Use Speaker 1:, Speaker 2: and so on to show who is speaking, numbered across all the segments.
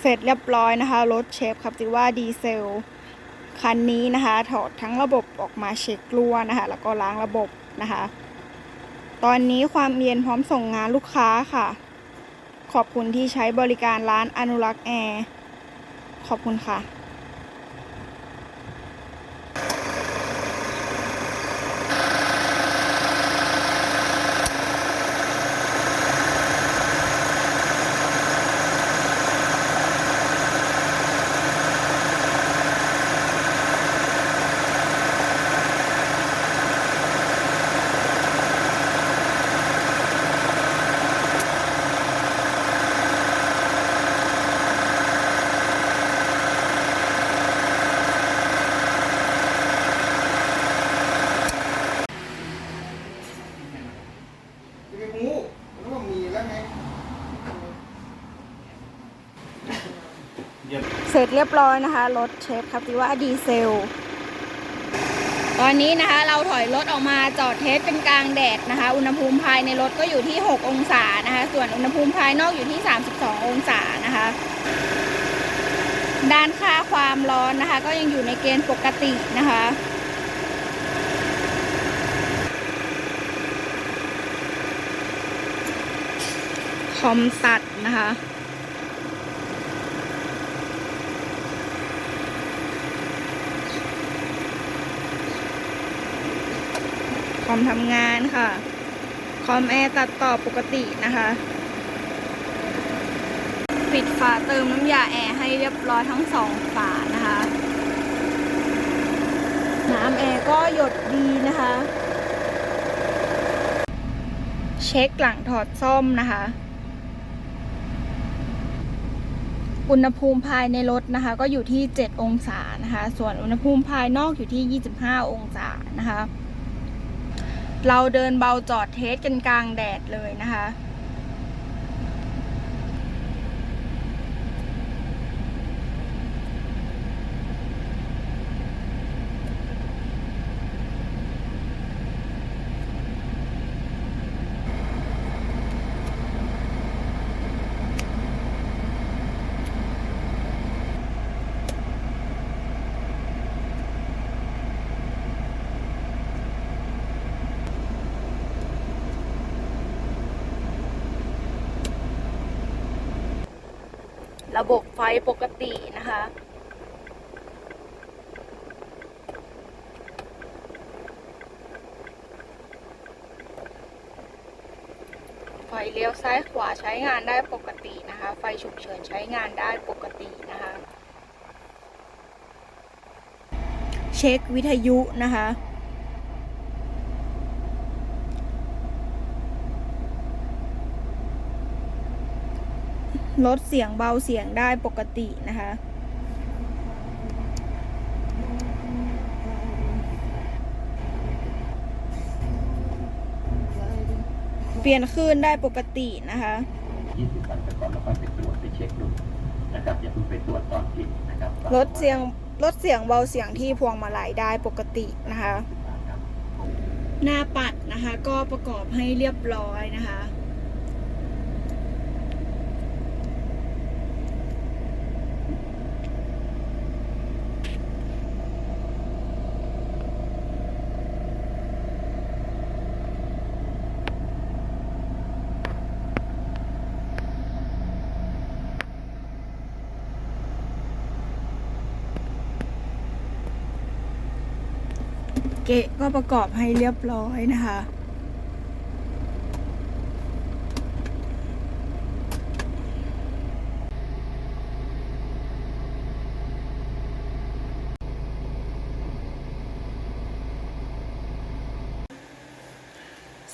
Speaker 1: เสร็จเรียบร้อยนะคะ รถเชฟครับติว่าดีเซลคันนี้นะคะ ถอดทั้งระบบออกมาเช็ครั่วนะคะ แล้วก็ล้างระบบนะคะ ตอนนี้ความเย็นพร้อมส่งงานลูกค้าค่ะ ขอบคุณที่ใช้บริการร้านอนุรักษ์แอร์ ขอบคุณค่ะ
Speaker 2: ไม่รู้มันก็มีแล้วไง
Speaker 1: เส เรียบร้อยนะคะ รถเชฟครับติว่าดีเซล ตอนนี้นะคะ เราถอยรถออกมาจอดเทสเป็นกลางแดดนะคะ อุณหภูมิภายในรถก็อยู่ที่ 6 องศานะคะ ส่วนอุณหภูมิภายนอกอยู่ที่ 32 องศานะคะ ด้านค่าความร้อนนะคะ ก็ยังอยู่ในเกณฑ์ปกตินะคะคอมตัดนะคะ อมทำงานค่ะ คอมแอร์ตัดต่อปกตินะคะ ปิดฝาเติมน้ำยาแอร์ให้เรียบร้อยทั้งสองฝานะคะ น้ำแอร์ก็หยดดีนะคะ เช็คหลังถอดซ่อมนะคะ อุณหภูมิภายในรถนะคะ ก็อยู่ที่ 7 องศานะคะ ส่วนอุณหภูมิภายนอกอยู่ที่ 25 องศานะคะ เราเดินเบาจอดเทสกันกลางแดดเลยนะคะ ระบบไฟปกตินะคะ ไฟเลี้ยวซ้ายขวาใช้งานได้ปกตินะคะ ไฟฉุกเฉินใช้งานได้ปกตินะคะ เช็ควิทยุนะคะ ลดเสียงเบาเสียงได้ปกตินะคะ เปลี่ยนคลื่นได้ปกตินะคะ
Speaker 3: 20วันไปก่อนแล้วค่อยไปตรวจไปเช็คดูนะครับอย่าเพิ่งไปตรวจตอนกินนะครับ
Speaker 1: ลดเสียงลดเสียงเบาเสียงที่พวงมาลัยได้ปกตินะคะ
Speaker 3: ครับ
Speaker 1: หน้าปัดนะคะก็ประกอบให้เรียบร้อยนะคะ เกะก็ประกอบให้เรียบร้อยนะคะ เ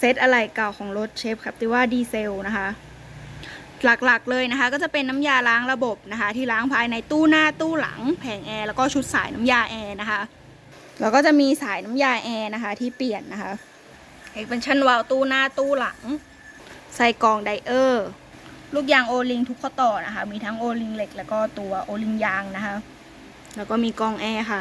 Speaker 1: ซตอะไหล่เก่าของรถเชฟครับที่ว่าดีเซลนะคะหลักๆเลยนะคะก็จะเป็นน้ำยาล้างระบบนะคะ ที่ล้างภายในตู้หน้าตู้หลัง แผงแอร์แล้วก็ชุดสายน้ำยาแอร์นะคะ แล้วก็จะมีสายน้ำยาแอร์นะคะ ที่เปลี่ยนนะคะเอกเป็นชั้นวาล์วตู้หน้าตู้หลัง ใส่กรองไดเออร์ ลูกยางโอลิงทุกข้อต่อนะคะ มีทั้งโอลิงเหล็กแล้วก็ตัวโอลิงยางนะคะ แล้วก็มีกรองแอร์ค่ะ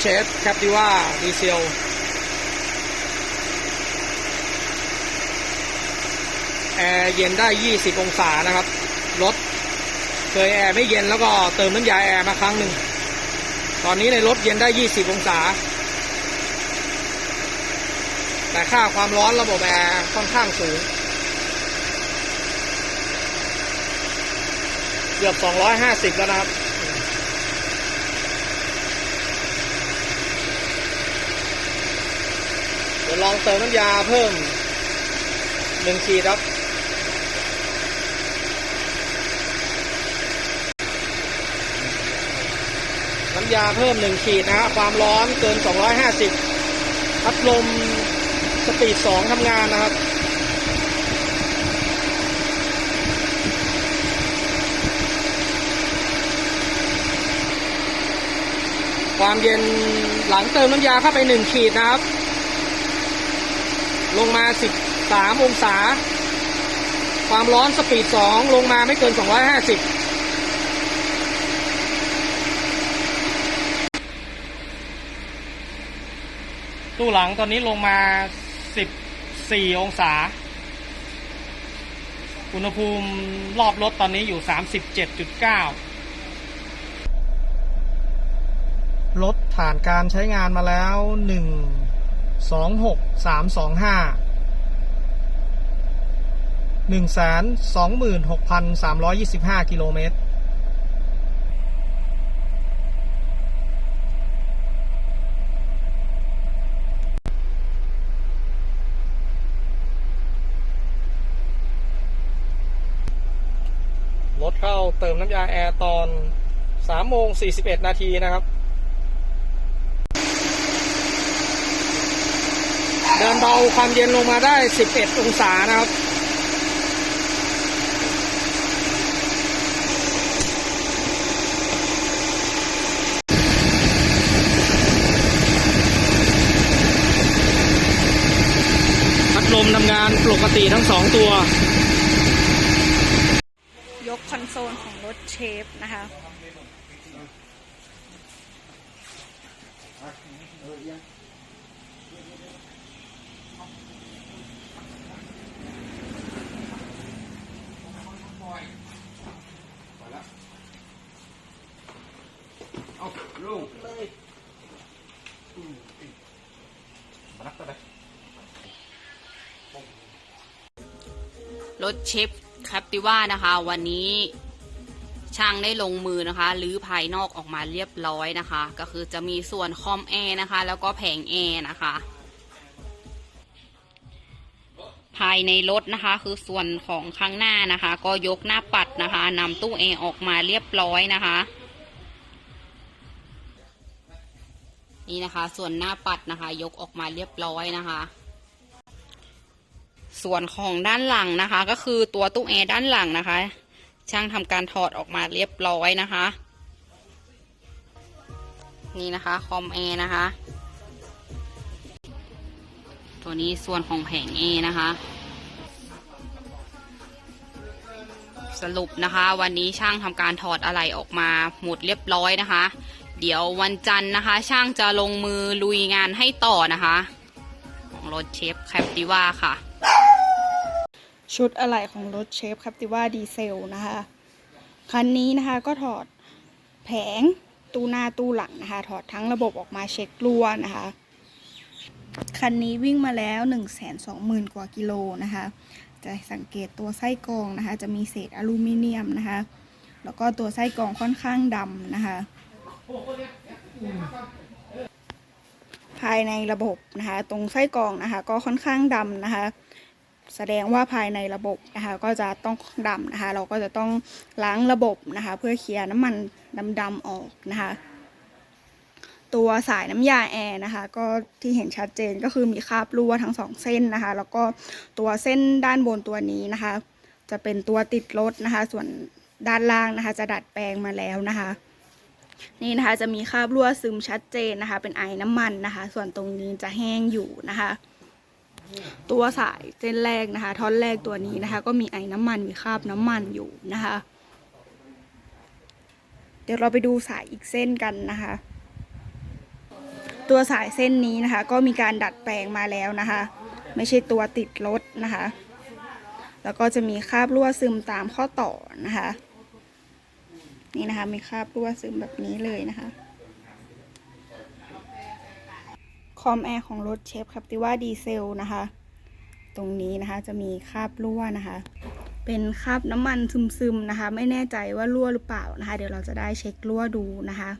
Speaker 4: เชฟแคปติว่าดีเซลแอร์เย็นได้ 20 องศานะครับ รถ เคยแอร์ไม่เย็นแล้วก็เติมน้ำยาแอร์มาครั้งหนึ่ง ตอนนี้ในรถเย็นได้ 20 องศา แต่ค่าความร้อนระบบแอร์ค่อนข้างสูง เกือบ 250 แล้วนะครับ เดี๋ยวลองเติมน้ำยาเพิ่มหนึ่งขีดครับ น้ำยาเพิ่มหนึ่งขีดนะฮะความร้อนเกิน 250พัดลมสปีด2ทำงานนะครับความเย็นหลังเติมน้ำยาเข้าไปหนึ่งขีดนะครับ ลงมา 13 องศา ความร้อนสปีด 2 ลงมาไม่เกิน 250ตู้หลังตอนนี้ลงมา 14 องศา อุณหภูมิรอบรถตอนนี้อยู่ 37.9 รถผ่านการใช้งานมาแล้วหนึ่ง สองหกสามสองห้าหนึ่งแสนสองหมื่นหกพันสามร้อยยี่สิบห้ากิโลเมตรรถเข้าเติมน้ำยาแอร์ตอน3โมง41 นาทีนะครับ เดินเบาความเย็นลงมาได้ 11 องศานะครับ พัดลมทำงานปกติทั้งสองตัว
Speaker 1: ยกคอนโซลของรถเชฟนะคะ
Speaker 2: เอาลูก
Speaker 5: รถเชฟแคปติว่านะคะ วันนี้ช่างได้ลงมือนะคะรือภายนอกออกมาเรียบร้อยนะคะ ก็คือจะมีส่วนคอมแอร์นะคะ แล้วก็แผงแอร์นะคะ ภายในรถนะคะ คือส่วนของข้างหน้านะคะ ก็ยกหน้าปัดนะคะนำตู้แอร์ออกมาเรียบร้อยนะคะ นี่นะคะ ส่วนหน้าปัดนะคะ ยกออกมาเรียบร้อยนะคะ ส่วนของด้านหลังนะคะ ก็คือตัวตู้แอร์ด้านหลังนะคะ ช่างทำการถอดออกมาเรียบร้อยนะคะ นี่นะคะคอมแอร์นะคะ ตัวนี้ส่วนของแผงแอร์นะคะสรุปนะคะ วันนี้ช่างทำการถอดอะไรออกมาหมดเรียบร้อยนะคะ เดี๋ยววันจันทร์นะคะ ช่างจะลงมือลุยงานให้ต่อนะคะ ของรถเชฟแคปติว่าค่ะ
Speaker 1: ชุดอะไหล่ของรถเชฟครับติว่าดีเซลนะคะ คันนี้นะคะก็ถอดแผงตู้หน้าตู้หลังนะคะ ถอดทั้งระบบออกมาเช็ครั่วนะคะ คันนี้วิ่งมาแล้ว 1 2 0 0 0 0 กว่ากิโลนะคะ จะสังเกตตัวไส้กรองนะคะ จะมีเศษอลูมิเนียมนะคะ แล้วก็ตัวไส้กรองค่อนข้างดำนะคะ ภายในระบบนะคะ ตรงไส้กรองนะคะ ก็ค่อนข้างดำนะคะ แสดงว่าภายในระบบนะคะ ก็จะต้องดำนะคะ เราก็จะต้องล้างระบบนะคะ เพื่อเคลียร์น้ำมันดำๆออกนะคะตัวสายน้ำยาแอร์นะคะ ก็ที่เห็นชัดเจนก็คือมีคราบรั่วทั้งสองเส้นนะคะ แล้วก็ตัวเส้นด้านบนตัวนี้นะคะ จะเป็นตัวติดรถนะคะ ส่วนด้านล่างนะคะ จะดัดแปลงมาแล้วนะคะ นี่นะคะจะมีคราบรั่วซึมชัดเจนนะคะ เป็นไอน้ำมันนะคะ ส่วนตรงนี้จะแห้งอยู่นะคะ ตัวสายเส้นแรกนะคะ ท่อนแรกตัวนี้นะคะ ก็มีไอน้ำมันมีคราบน้ำมันอยู่นะคะ เดี๋ยวเราไปดูสายอีกเส้นกันนะคะ ตัวสายเส้นนี้นะคะ ก็มีการดัดแปลงมาแล้วนะคะ ไม่ใช่ตัวติดรถนะคะ แล้วก็จะมีคราบรั่วซึมตามข้อต่อนะคะ นี่นะคะ มีคราบรั่วซึมแบบนี้เลยนะคะ คอมแอร์ของรถเชฟครับติว่าดีเซลนะคะ ตรงนี้นะคะจะมีคราบรั่วนะคะ เป็นคราบน้ำมันซึมๆนะคะ ไม่แน่ใจว่ารั่วหรือเปล่านะคะ เดี๋ยวเราจะได้เช็ครั่วดูนะคะ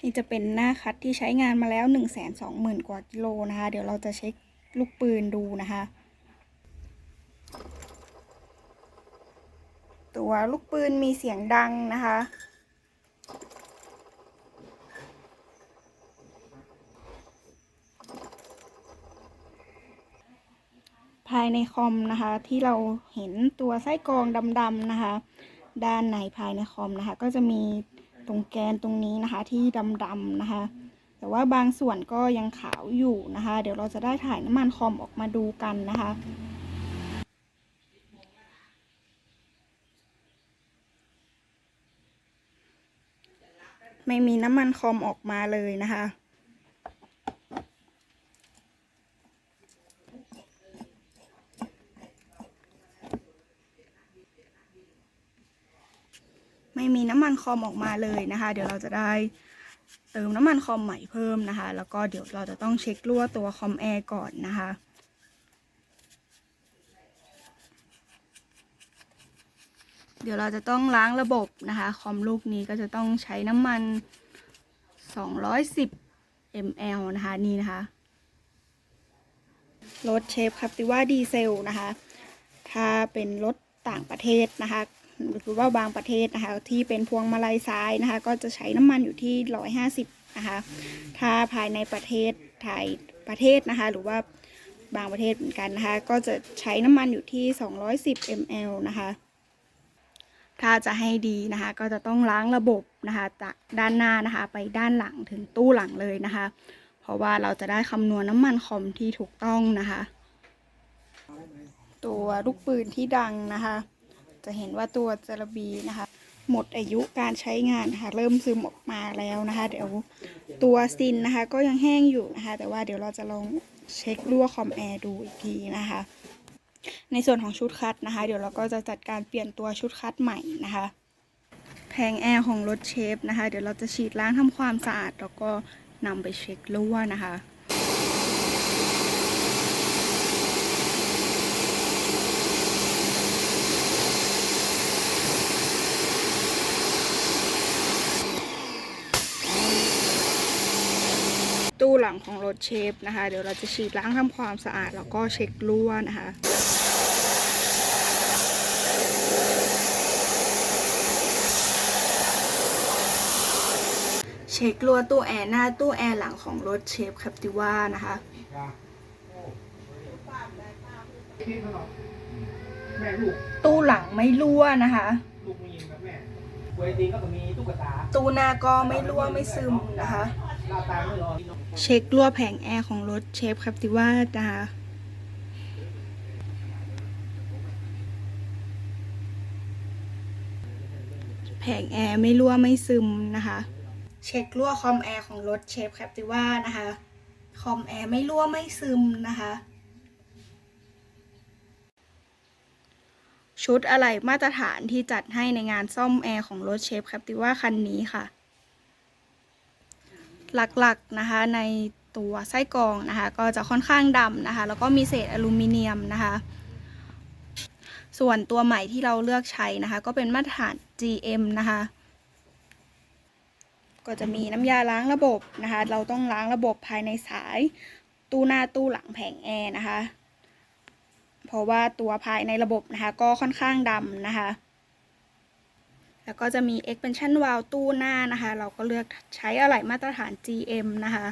Speaker 1: นี่จะเป็นหน้าคัดที่ใช้งานมาแล้ว 1 2 0 0 0 0 กว่ากิโลนะคะ เดี๋ยวเราจะเช็คลูกปืนดูนะคะ ตัวลูกปืนมีเสียงดังนะคะ ภายในคอมนะคะ ที่เราเห็นตัวไส้กรองดำๆนะคะ ด้านในภายในคอมนะคะ ก็จะมีตรงแกนตรงนี้นะคะที่ดำๆนะคะ แต่ว่าบางส่วนก็ยังขาวอยู่นะคะ เดี๋ยวเราจะได้ถ่ายน้ำมันคอมออกมาดูกันนะคะ ไม่มีน้ำมันคอมออกมาเลยนะคะ ไม่มีน้ำมันคอมออกมาเลยนะคะ เดี๋ยวเราจะได้เติมน้ำมันคอมใหม่เพิ่มนะคะ แล้วก็เดี๋ยวเราจะต้องเช็ครั่วตัวคอมแอร์ก่อนนะคะ เดี๋ยวเราจะต้องล้างระบบนะคะคอมลูกนี้ก็จะต้องใช้น้ำมัน 210 ml นะคะนี่นะคะรถเชฟครับติว่าดีเซลนะคะ ถ้าเป็นรถต่างประเทศนะคะหรือว่าบางประเทศนะคะ ที่เป็นพวงมาลัยซ้ายนะคะ ก็จะใช้น้ำมันอยู่ที่ 150 นะคะ ถ้าภายในประเทศไทยประเทศนะคะ หรือว่าบางประเทศเหมือนกันนะคะ ก็จะใช้น้ำมันอยู่ที่ 210 ml นะคะ ถ้าจะให้ดีนะคะ ก็จะต้องล้างระบบนะคะจากด้านหน้านะคะ ไปด้านหลังถึงตู้หลังเลยนะคะ เพราะว่าเราจะได้คำนวณน้ำมันคอมที่ถูกต้องนะคะ ตัวลูกปืนที่ดังนะคะ จะเห็นว่าตัวจระบีนะคะ หมดอายุการใช้งานนะคะเริ่มซึมออกมาแล้วนะคะ เดี๋ยวตัวซินนะคะ ก็ยังแห้งอยู่นะคะ แต่ว่าเดี๋ยวเราจะลองเช็ครั่วคอมแอร์ดูอีกทีนะคะ ในส่วนของชุดคัดนะคะ เดี๋ยวเราก็จะจัดการเปลี่ยนตัวชุดคัดใหม่นะคะแผงแอร์ของรถเชฟนะคะ เดี๋ยวเราจะฉีดล้างทำความสะอาด แล้วก็นำไปเช็ครั่วนะคะตู้หลังของรถเชฟนะคะ เดี๋ยวเราจะฉีดล้างทำความสะอาด แล้วก็เช็ครั่วนะคะ เช็ครัวตู้แอร์หน้าตู้แอร์หลังของรถเชฟคัปติว่านะคะตู้หลังไม่รั่วนะคะ
Speaker 4: ตู้
Speaker 1: หน้าก็ไม่รั่วไม่ซึมนะคะ เช็ครั่วแผงแอร์ของรถเชฟคัปติว่านะคะแผงแอร์ไม่รั่วไม่ซึมนะคะ เช็ครั่วคอมแอร์ของรถเชฟแคปติว่านะคะคอมแอร์ไม่รั่วไม่ซึมนะคะชุดอะไรมาตรฐานที่จัดให้ในงานซ่อมแอร์ของรถเชฟแคปติว่าคันนี้ค่ะ หลักๆนะคะในตัวไส้กรองนะคะ ก็จะค่อนข้างดำนะคะ แล้วก็มีเศษอลูมิเนียมนะคะ ส่วนตัวใหม่ที่เราเลือกใช้นะคะ ก็เป็นมาตรฐาน GM นะคะ ก็จะมีน้ำยาล้างระบบนะคะ เราต้องล้างระบบภายในสาย ตู้หน้าตู้หลังแผงแอร์นะคะ เพราะว่าตัวภายในระบบนะคะ ก็ค่อนข้างดำนะคะ แล้วก็จะมี expansion valve ตู้หน้านะคะ เราก็เลือกใช้อะไหล่มาตรฐาน GM นะคะ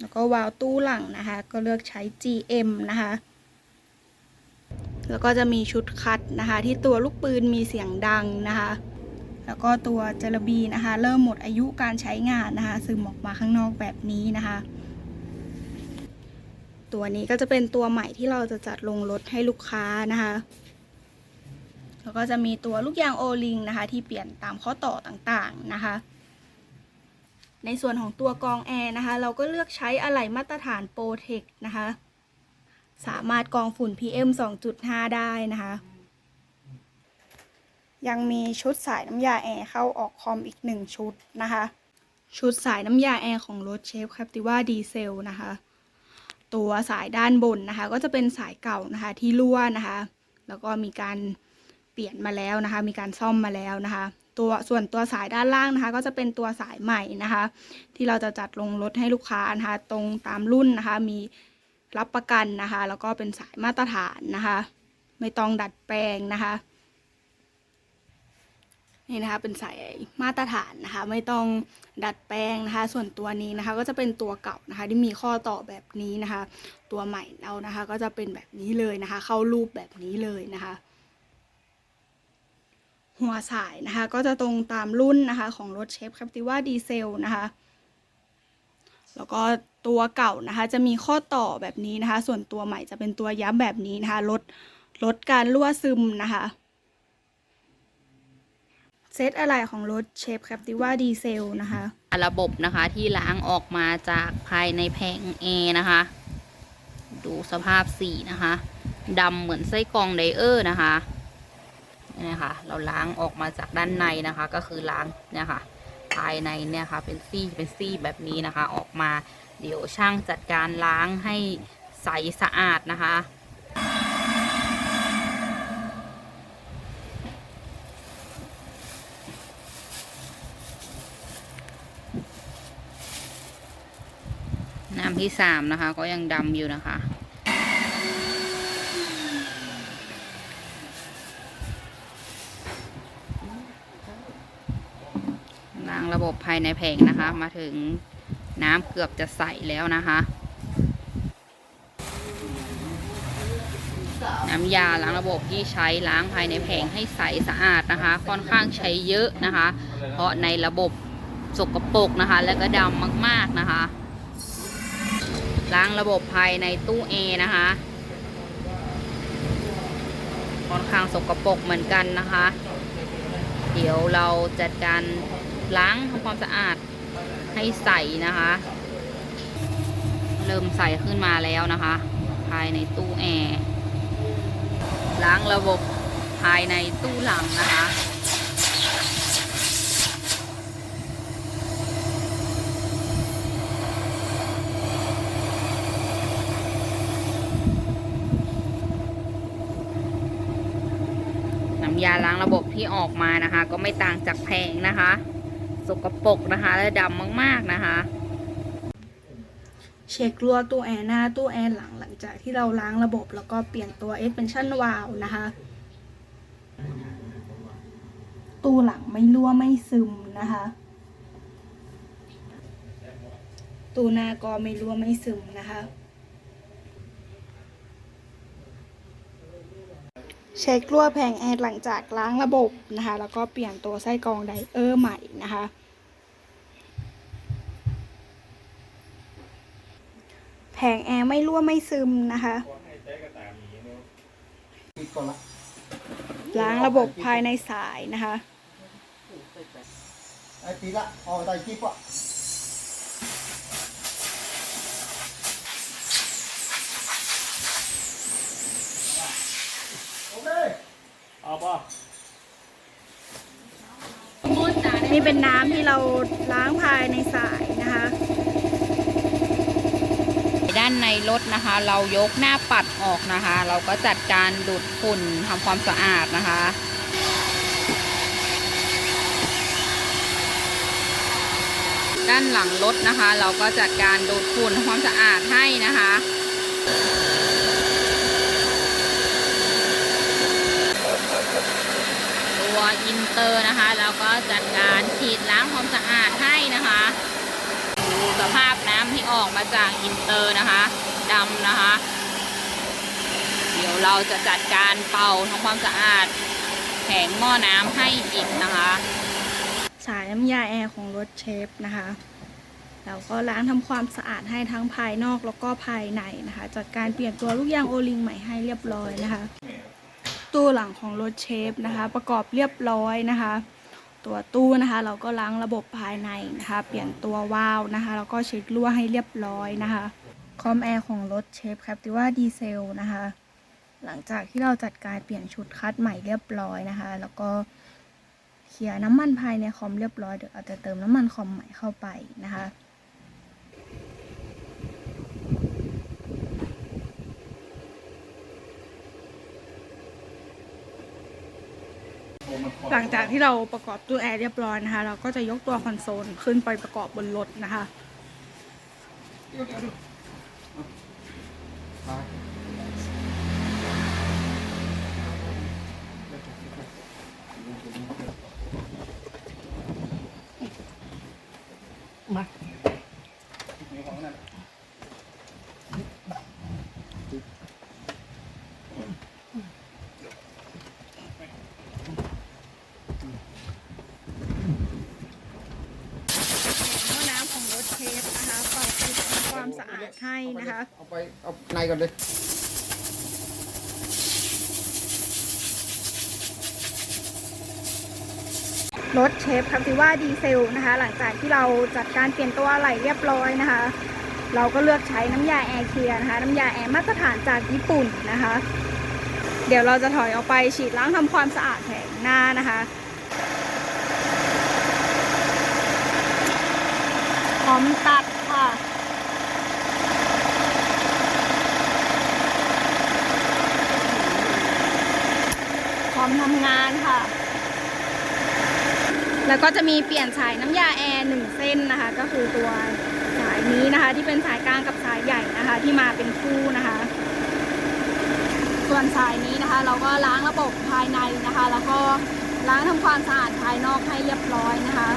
Speaker 1: แล้วก็วาล์วตู้หลังนะคะ ก็เลือกใช้ GM นะคะ แล้วก็จะมีชุดคัดนะคะ ที่ตัวลูกปืนมีเสียงดังนะคะ แล้วก็ตัวเจลบีนะคะ เริ่มหมดอายุการใช้งานนะคะ ซึมออกมาข้างนอกแบบนี้นะคะ ตัวนี้ก็จะเป็นตัวใหม่ที่เราจะจัดลงรถให้ลูกค้านะคะแล้วก็จะมีตัวลูกยางโอลิงนะคะ ที่เปลี่ยนตามข้อต่อต่างๆนะคะ ในส่วนของตัวกองแอร์นะคะ เราก็เลือกใช้อะไหล่มาตรฐานโปรเทคนะคะ สามารถกองฝุ่น PM 2.5 ได้นะคะ ยังมีชุดสายน้ำยาแอร์เข้าออกคอมอีกหนึ่งชุดนะคะ ชุดสายน้ำยาแอร์ของรถเชฟแคปติว่าดีเซลนะคะ ตัวสายด้านบนนะคะ ก็จะเป็นสายเก่านะคะที่รั่วนะคะ แล้วก็มีการเปลี่ยนมาแล้วนะคะ มีการซ่อมมาแล้วนะคะ ตัวส่วนตัวสายด้านล่างนะคะ ก็จะเป็นตัวสายใหม่นะคะ ที่เราจะจัดลงรถให้ลูกค้านะคะ ตรงตามรุ่นนะคะ มีรับประกันนะคะ แล้วก็เป็นสายมาตรฐานนะคะ ไม่ต้องดัดแปลงนะคะ นี่นะคะเป็นสายมาตรฐานนะคะ ไม่ต้องดัดแปลงนะคะ ส่วนตัวนี้นะคะ ก็จะเป็นตัวเก่านะคะ ที่มีข้อต่อแบบนี้นะคะ ตัวใหม่เรานะคะ ก็จะเป็นแบบนี้เลยนะคะ เข้ารูปแบบนี้เลยนะคะ หัวสายนะคะ ก็จะตรงตามรุ่นนะคะ ของรถเชฟแคปติว่าดีเซลนะคะแล้วก็ตัวเก่านะคะจะมีข้อต่อแบบนี้นะคะ ส่วนตัวใหม่จะเป็นตัวย้ำแบบนี้นะคะลดลดการรั่วซึมนะคะ เซตอะไรของรถเชฟแคปติว่าดีเซลนะคะ
Speaker 5: ระบบนะคะที่ล้างออกมาจากภายในแผงแอร์นะคะ ดูสภาพสีนะคะดำเหมือนไส้กรองไดเออร์นะคะนี่นะคะเราล้างออกมาจากด้านในนะคะ ก็คือล้างเนี่ยค่ะ ภายในเนี่ยค่ะ เป็นซี่เป็นซี่แบบนี้นะคะ ออกมาเดี๋ยวช่างจัดการล้างให้ใสสะอาดนะคะ น้ำที่สามนะคะ ก็ยังดำอยู่นะคะ ล้างระบบภายในแผงนะคะ มาถึงน้ำเกือบจะใสแล้วนะคะ น้ำยาล้างระบบที่ใช้ล้างภายในแผงให้ใสสะอาดนะคะ ค่อนข้างใช้เยอะนะคะ เพราะในระบบสกปรกนะคะ และก็ดำมาก ๆนะคะ ล้างระบบภายในตู้เอนะคะค่อนข้างสกปรกเหมือนกันนะคะ เดี๋ยวเราจัดการล้างทำความสะอาดให้ใสนะคะ เริ่มใสขึ้นมาแล้วนะคะ ภายในตู้แอร์ล้างระบบภายในตู้หลังนะคะ น้ำยาล้างระบบ ที่ออกมานะคะ ก็ไม่ต่างจากแพงนะคะ สกปรกนะคะและดำมากๆนะคะ
Speaker 1: เช็ครั่วตู้แอร์หน้าตู้แอร์หลังหลังจากที่เราล้างระบบแล้วก็เปลี่ยนตัว expansion valve นะคะ ตู้หลังไม่รั่วไม่ซึมนะคะ ตู้หน้าก็ไม่รั่วไม่ซึมนะคะ เช็ครั่วแผงแอร์หลังจากล้างระบบนะคะ แล้วก็เปลี่ยนตัวไส้กรองไดเออร์ใหม่นะคะ แผงแอร์ไม่รั่วไม่ซึมนะคะ ล้างระบบภายในสายนะคะ
Speaker 2: Ai tí ละออกได้จิ๊ บอะ
Speaker 1: นี่เป็นน้ำที่เราล้างภายในสายนะคะ
Speaker 5: ด้านในรถนะคะ เรายกหน้าปัดออกนะคะ เราก็จัดการดูดฝุ่นทำความสะอาดนะคะด้านหลังรถนะคะ เราก็จัดการดูดฝุ่นทำความสะอาดให้นะคะ วอินเตอร์นะคะเราก็จัดการฉีดล้างความสะอาดให้นะคะดูสภาพน้ำที่ออกมาจากอินเตอร์นะคะดำนะคะ เดี๋ยวเราจะจัดการเป่าทำความสะอาดแผงหม้อน้ำให้อีกนะคะ
Speaker 1: สายน้ำยาแอร์ของรถเชฟนะคะเราก็ล้างทำความสะอาดให้ทั้งภายนอกแล้วก็ภายในนะคะ จัดการเปลี่ยนตัวลูกยางโอลิงใหม่ให้เรียบร้อยนะคะ ตู้หลังของรถเชฟนะคะ ประกอบเรียบร้อยนะคะ ตัวตู้นะคะ เราก็ล้างระบบภายในนะคะ เปลี่ยนตัววาล์วนะคะแล้วก็เช็ครั่วให้เรียบร้อยนะคะคอมแอร์ของรถเชฟครับที่ว่าดีเซลนะคะ หลังจากที่เราจัดการเปลี่ยนชุดคัดใหม่เรียบร้อยนะคะ แล้วก็เคลียร์น้ำมันภายในคอมเรียบร้อยเดี๋ยวเราจะเติมน้ำมันคอมใหม่เข้าไปนะคะ หลังจากที่เราประกอบตู้แอร์เรียบร้อยนะคะ เราก็จะยกตัวคอนโซลขึ้นไปประกอบบนรถนะคะหม้อน้ำของรถเชฟนะคะเปิดปิดทำความสะอาดให้ นะคะ
Speaker 2: เอาไปเอาในก่อนเลย
Speaker 1: รถเชฟคาติว่าดีเซลนะคะ หลังจากที่เราจัดการเปลี่ยนตัวอะไหล่เรียบร้อยนะคะ เราก็เลือกใช้น้ำยาแอร์เคลียร์นะคะ น้ำยาแอร์มาตรฐานจากญี่ปุ่นนะคะ เดี๋ยวเราจะถอยออกไปฉีดล้างทำความสะอาดแผงหน้านะคะพร้อมตัดค่ะ พร้อมทำงานค่ะ แล้วก็จะมีเปลี่ยนสายน้ำยาแอร์หนึ่งเส้นนะคะ ก็คือตัวสายนี้นะคะ ที่เป็นสายกลางกับสายใหญ่นะคะ ที่มาเป็นคู่นะคะ ส่วนสายนี้นะคะ เราก็ล้างระบบภายในนะคะ แล้วก็ล้างทำความสะอาดภายนอกให้เรียบร้อยนะคะ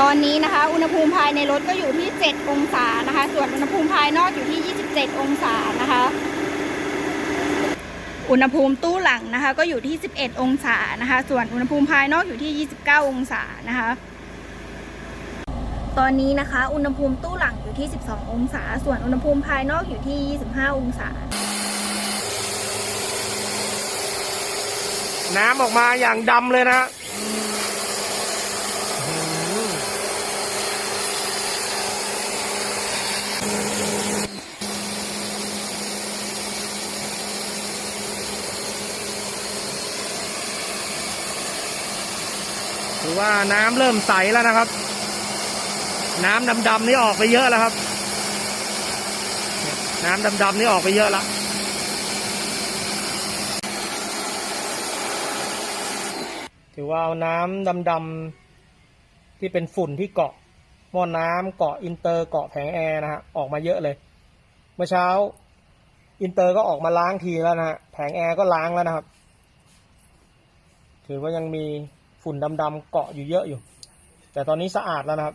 Speaker 1: ตอนนี้นะคะ อุณหภูมิภายในรถก็อยู่ที่ 7 องศานะคะ ส่วนอุณหภูมิภายนอกอยู่ที่ 27 องศานะคะ อุณหภูมิตู้หลังนะคะ ก็อยู่ที่ 11 องศานะคะ ส่วนอุณหภูมิภายนอกอยู่ที่ 29 องศานะคะ ตอนนี้นะคะ อุณหภูมิตู้หลังอยู่ที่ 12 องศา ส่วนอุณหภูมิภายนอกอยู่ที่ 25 องศา
Speaker 4: น้ำออกมาอย่างดำเลยนะ อว่าน้ำเริ่มใสแล้วนะครับ น้ำดำๆนี่ออกไปเยอะแล้วครับ น้ำดำๆนี่ออกไปเยอะแล้วถือว่าเอาน้ำดำๆที่เป็นฝุ่นที่เกาะหม้อน้ำเกาะอินเตอร์เกาะแผงแอร์นะฮะออกมาเยอะเลย เมื่อเช้า อินเตอร์ก็ออกมาล้างทีแล้วนะฮะแผงแอร์ก็ล้างแล้วนะครับ ถือว่ายังมี ฝุ่นดำๆเกาะอยู่เยอะอยู่ แต่ตอนนี้สะอาดแล้วนะครับ